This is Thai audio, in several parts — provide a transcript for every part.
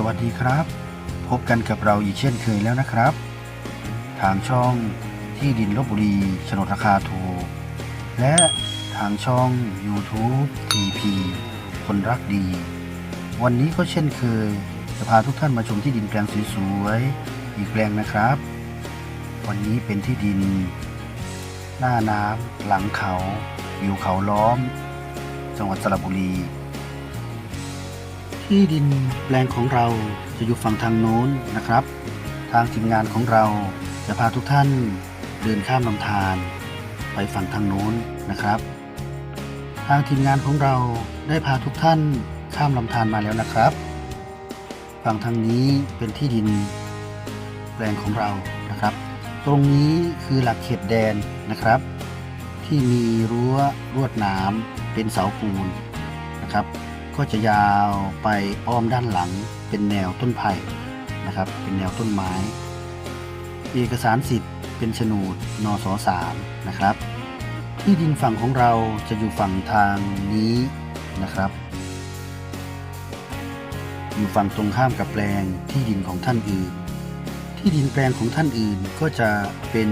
สวัสดีครับ พบกันกับเราอีกเช่นเคยแล้วนะครับ ทางช่องที่ดินลบบุรีโฉนดราคาถูก และทางช่อง YouTube TP คนรักดี วันนี้ก็เช่นเคย จะพาทุกท่านมาชมที่ดินแปลงสวยๆอีกแปลงนะครับ วันนี้เป็นที่ดิน หน้าน้ำหลังเขา อยู่เขาล้อม จังหวัดสระบุรี ที่ดินแปลงของเราจะอยู่ฝั่งทางโน้นนะครับ ทางทีมงานของเราจะพาทุกท่านเดินข้ามลำธารไปฝั่งทางโน้นนะครับ ทางทีมงานของเราได้พาทุกท่านข้ามลำธารมาแล้วนะครับ ฝั่งทางนี้เป็นที่ดินแปลงของเรานะครับ ตรงนี้คือหลักเขตแดนนะครับ ที่มีรั้วลวดหนามเป็นเสาปูนนะครับ ก็จะยาวไปอ้อมด้านหลัง เป็นแนวต้นไผ่นะครับ เป็นแนวต้นไม้ เอกสารสิทธิ์เป็นโฉนดนสสามนะครับ ที่ดินฝั่งของเราจะอยู่ฝั่งทางนี้นะครับ อยู่ฝั่งตรงข้ามกับแปลงที่ดินของท่านอื่น ที่ดินแปลงของท่านอื่นก็จะเป็น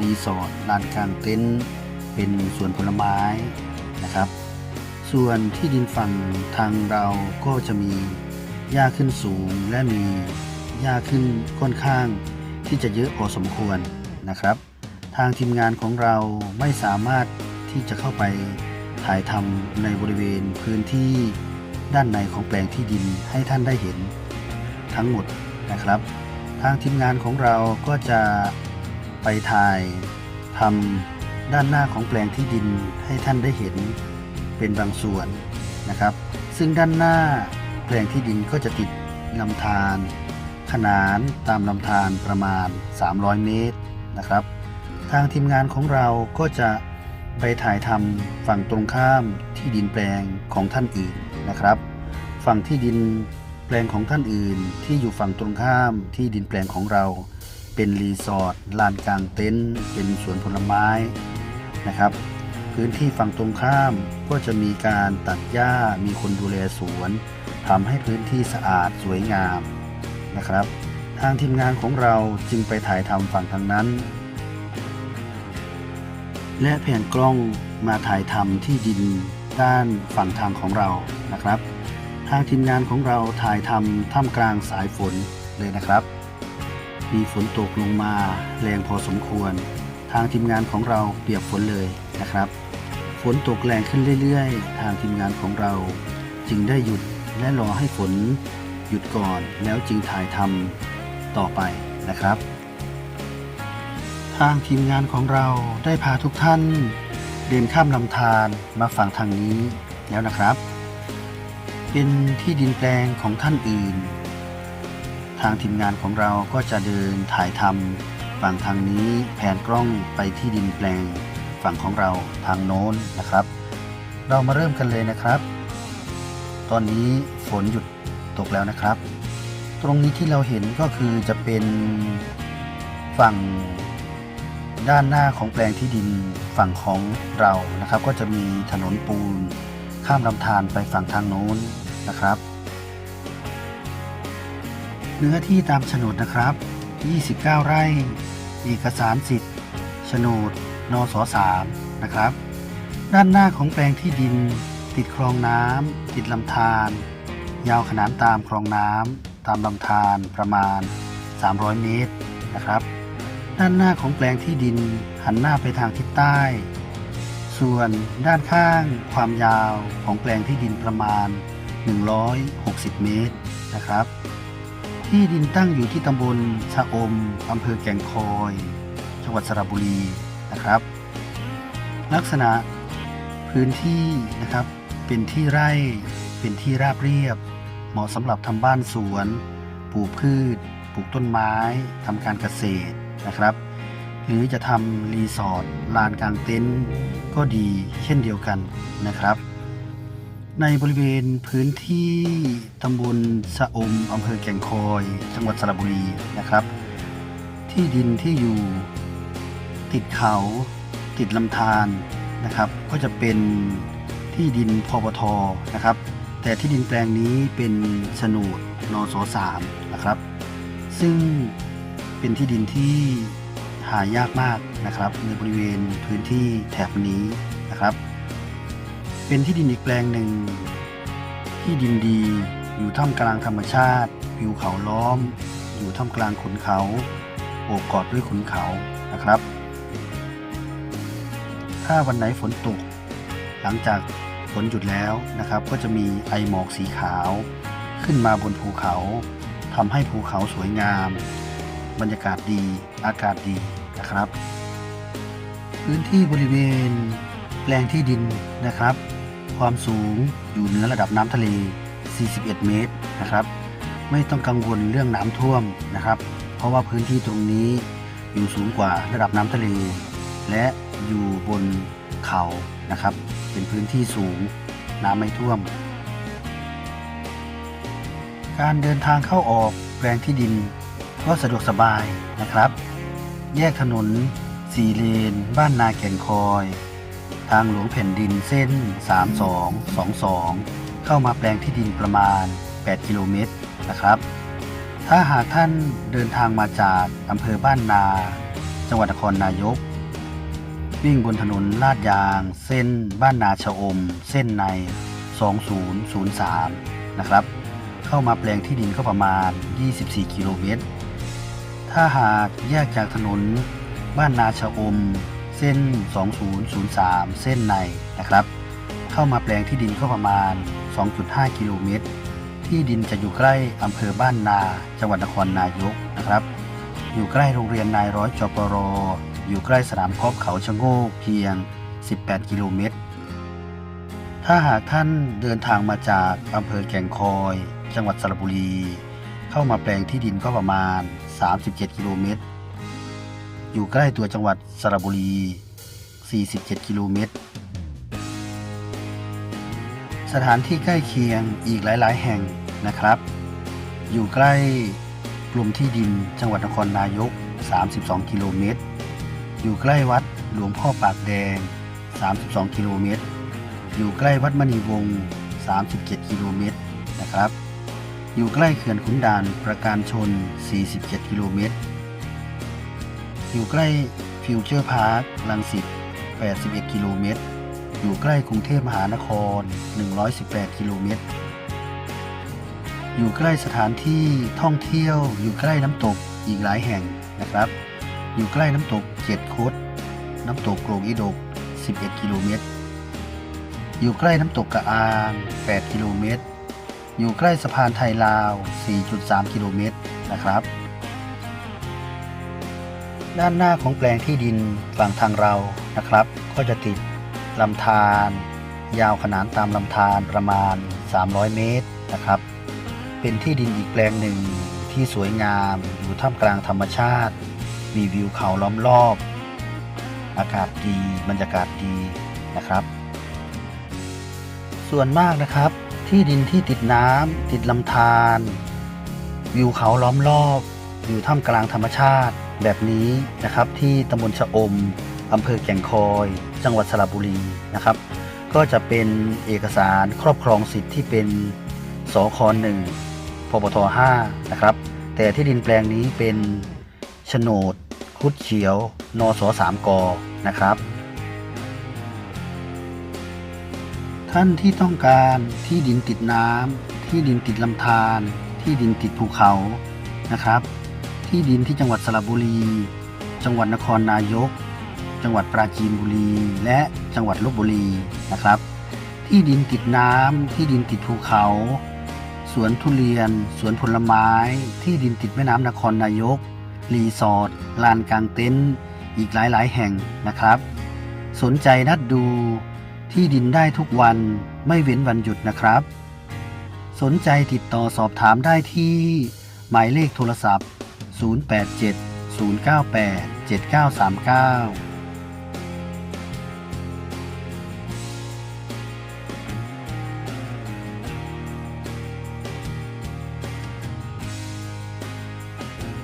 รีสอร์ทลานกลางเต็นท์เป็นสวนผลไม้นะครับ ส่วนที่ดินฝั่งทางเราก็จะมีหญ้าขึ้นสูงและมีหญ้าขึ้นค่อนข้าง ที่จะเยอะพอสมควรนะครับ ทางทีมงานของเราไม่สามารถที่จะเข้าไปถ่ายทำในบริเวณพื้นที่ด้านในของแปลงที่ดินให้ท่านได้เห็นทั้งหมดนะครับ ทางทีมงานของเราก็จะไปถ่ายทำด้านหน้าของแปลงที่ดินให้ท่านได้เห็น เป็นบางส่วนนะครับ ซึ่งด้านหน้าแปลงที่ดินก็จะติดลำธารขนานตามลำธารประมาณ 300 เมตรนะครับ ทางทีมงานของเราก็จะไปถ่ายทำฝั่งตรงข้ามที่ดินแปลงของท่านอื่นนะครับ ฝั่งที่ดินแปลงของท่านอื่น ที่อยู่ฝั่งตรงข้ามที่ดินแปลงของเรา เป็นรีสอร์ทลานกลางเต็นท์เป็นสวนผลไม้นะครับ พื้นที่ฝั่งตรงข้ามก็จะมีการตัดหญ้ามีคนดูแลสวนทำให้พื้นที่สะอาดสวยงามนะครับ ทางทีมงานของเราจึงไปถ่ายทำฝั่งทางนั้น และแผ่นกล้องมาถ่ายทำที่ดินด้านฝั่งทางของเรานะครับ ทางทีมงานของเราถ่ายทำท่ามกลางสายฝนเลยนะครับ มีฝนตกลงมาแรงพอสมควร ทางทีมงานของเราเปียกฝนเลยนะครับ ฝนตกแรงขึ้นเรื่อยๆ ทางทีมงานของเราจึงได้หยุดและรอให้ฝนหยุดก่อนแล้วจึงถ่ายทำต่อไปนะครับ ทางทีมงานของเราได้พาทุกท่านเดินข้ามลำธารมาฝั่งทางนี้แล้วนะครับ เป็นที่ดินแปลงของท่านอื่น ทางทีมงานของเราก็จะเดินถ่ายทำฝั่งทางนี้แผนกล้องไปที่ดินแปลง ฝั่งของเราทางโน้นนะครับ เรามาเริ่มกันเลยนะครับ ตอนนี้ฝนหยุดตกแล้วนะครับ ตรงนี้ที่เราเห็นก็คือจะเป็นฝั่งด้านหน้าของแปลงที่ดินฝั่งของเรานะครับ ก็จะมีถนนปูน ข้ามลำธารไปฝั่งทางโน้นนะครับ เนื้อที่ตามโฉนดนะครับ 29 ไร่ เอกสารสิทธิ์โฉนด นส3นะครับ ด้านหน้าของแปลงที่ดิน ติดคลองน้ำติดลำธารยาวขนานตามคลองน้ำตามลำธารประมาณ 300 เมตรนะครับ ด้านหน้าของแปลงที่ดินหันหน้าไปทางทิศใต้ ส่วนด้านข้างความยาวของแปลงที่ดินประมาณ 160 เมตรนะครับ ที่ดินตั้งอยู่ที่ตำบลชะอมอำเภอแก่งคอย จังหวัดสระบุรี นะครับ ลักษณะพื้นที่นะครับ เป็นที่ไร่เป็นที่ราบเรียบ เหมาะสำหรับทำบ้านสวน ปลูกพืช ปลูกต้นไม้ทำการเกษตรนะครับ หรือจะทำรีสอร์ทลานกลางเต็นท์ก็ดีเช่นเดียวกันนะครับ ในบริเวณพื้นที่ตำบลสะอมอำเภอแก่งคอย จังหวัดสระบุรีนะครับ ที่ดินที่อยู่ ติดเขาติดลำธารนะครับ ก็จะเป็นที่ดินพปทนะครับ แต่ที่ดินแปลงนี้เป็นโฉนดนสสามนะครับ ซึ่งเป็นที่ดินที่หายากมากนะครับ ในบริเวณพื้นที่แถบนี้นะครับ เป็นที่ดินอีกแปลงหนึ่ง ที่ดินดีอยู่ท่ามกลางธรรมชาติวิวเขาล้อม อยู่ท่ามกลางขุนเขาโอบกอดด้วยขุนเขานะครับ ถ้าวันไหนฝนตก หลังจากฝนหยุดแล้วนะครับ ก็จะมีไอหมอกสีขาว ขึ้นมาบนภูเขาทำให้ภูเขาสวยงาม บรรยากาศดี อากาศดีนะครับ พื้นที่บริเวณแปลงที่ดินนะครับ ความสูงอยู่เหนือระดับน้ำทะเล 41 เมตรนะครับ ไม่ต้องกังวลเรื่องน้ำท่วมนะครับ เพราะว่าพื้นที่ตรงนี้อยู่สูงกว่าระดับน้ำทะเล และอยู่บนเขานะครับ เป็นพื้นที่สูงน้ำไม่ท่วม การเดินทางเข้าออกแปลงที่ดินก็สะดวกสบายนะครับ แยกถนนสี่เลน บ้านนาแก่งคอย ทางหลวงแผ่นดินเส้น 3222 เข้ามาแปลงที่ดินประมาณ 8 กิโลเมตรนะครับ ถ้าหากท่านเดินทางมาจากอำเภอบ้านนา จังหวัดนครนายก วิ่งบนถนนลาดยาง เส้นบ้านนาชะอม เส้นใน 2003 นะครับ เข้ามาแปลงที่ดินก็ประมาณ 24 กิโลเมตร ถ้าหากแยกจากถนนบ้านนาชะอม เส้น 2003 เส้นในนะครับ เข้ามาแปลงที่ดินก็ประมาณ 2.5 กิโลเมตร ที่ดินจะอยู่ใกล้อำเภอบ้านนา จังหวัดนครนายกนะครับ อยู่ใกล้โรงเรียนนายร้อยจปร อยู่ใกล้สนามกอล์ฟเขาชะโงกเพียง 18 กิโลเมตร ถ้าหากท่านเดินทางมาจากอำเภอแก่งคอย จังหวัดสระบุรี เข้ามาแปลงที่ดินก็ประมาณ 37 กิโลเมตร อยู่ใกล้ตัวจังหวัดสระบุรี 47 กิโลเมตร สถานที่ใกล้เคียงอีกหลาย ๆ แห่งนะครับ อยู่ใกล้กลุ่มที่ดินจังหวัดนครนายก 32 กิโลเมตร อยู่ใกล้วัดหลวงพ่อปากแดง 32 กิโลเมตร อยู่ใกล้วัดมณีวงศ์ 37 กิโลเมตรนะครับ อยู่ใกล้เขื่อนขุนด่านประการชน 47 กิโลเมตร อยู่ใกล้ฟิวเจอร์พาร์คลังสิต 81 กิโลเมตร อยู่ใกล้กรุงเทพมหานคร 118 กิโลเมตร อยู่ใกล้สถานที่ท่องเที่ยว อยู่ใกล้น้ำตกอีกหลายแห่งนะครับ อยู่ใกล้น้ำตก เจ็ดคดน้ำตกโกลกอีดก 11 กิโลเมตร อยู่ใกล้น้ำตกกระอาง 8 กิโลเมตร อยู่ใกล้สะพานไทยลาว 4.3 กิโลเมตรนะครับ ด้านหน้าของแปลงที่ดินฝั่งทางเรานะครับ ก็จะติดลำธาร ยาวขนานตามลำธารประมาณ 300 เมตรนะครับ เป็นที่ดินอีกแปลงหนึ่งที่สวยงามอยู่ท่ามกลางธรรมชาติ มีวิวเขาล้อมรอบ อากาศดีบรรยากาศดีนะครับ ส่วนมากนะครับ ที่ดินที่ติดน้ำติดลำธารวิวเขาล้อมรอบอยู่ท่ามกลางธรรมชาติแบบนี้นะครับ ที่ตำบลชะอมอำเภอแก่งคอย จังหวัดสระบุรีนะครับ ก็จะเป็นเอกสารครอบครองสิทธิ์ที่เป็นสคหนึ่งปปท5นะครับ แต่ที่ดินแปลงนี้เป็น โฉนดคุดเขียวนสสามกนะครับ ท่านที่ต้องการที่ดินติดน้ำที่ดินติดลำธารที่ดินติดภูเขานะครับ ที่ดินที่จังหวัดสระบุรี จังหวัดนครนายก จังหวัดปราจีนบุรี และจังหวัดลบบุรีนะครับ ที่ดินติดน้ำที่ดินติดภูเขาสวนทุเรียน สวนผลไม้ ที่ดินติดแม่น้ำนครนายก รีสอร์ทลานกลางเต็นท์อีกหลายๆ แห่งนะครับ สนใจนัดดูที่ดินได้ทุกวันไม่เว้นวันหยุดนะครับ สนใจติดต่อสอบถามได้ที่ หมายเลขโทรศัพท์ 087 098 7939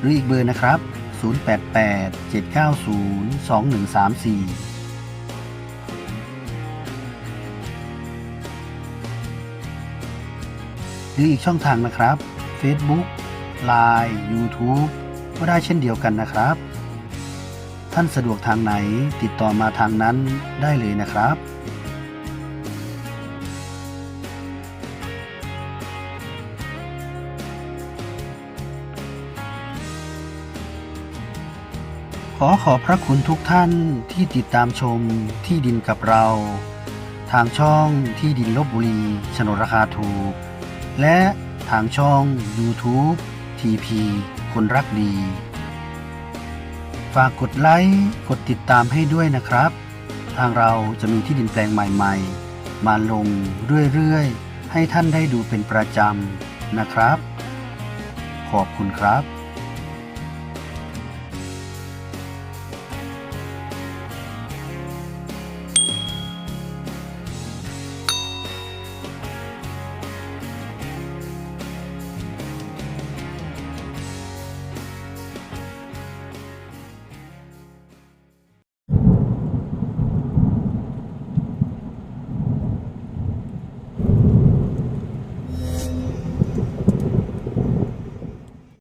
รืออีกเบอร์นะครับ 088 790 2134หรืออีกช่องทางนะครับ Facebook Line YouTube ก็ได้เช่นเดียวกันนะครับ ท่านสะดวกทางไหนติดต่อมาทางนั้นได้เลยนะครับ อขอบพระคุณทุกท่านที่ติดตามชมที่ดินกับเรา ทางช่องที่ดินลบบุรีโฉนดราคาถูก และทางช่อง YouTube TP คนรักดี ฝากกดไลค์กดติดตามให้ด้วยนะครับ ทางเราจะมีที่ดินแปลงใหม่ๆ มาลงเรื่อยๆ ให้ท่านได้ดูเป็นประจำนะครับ ขอบคุณครับ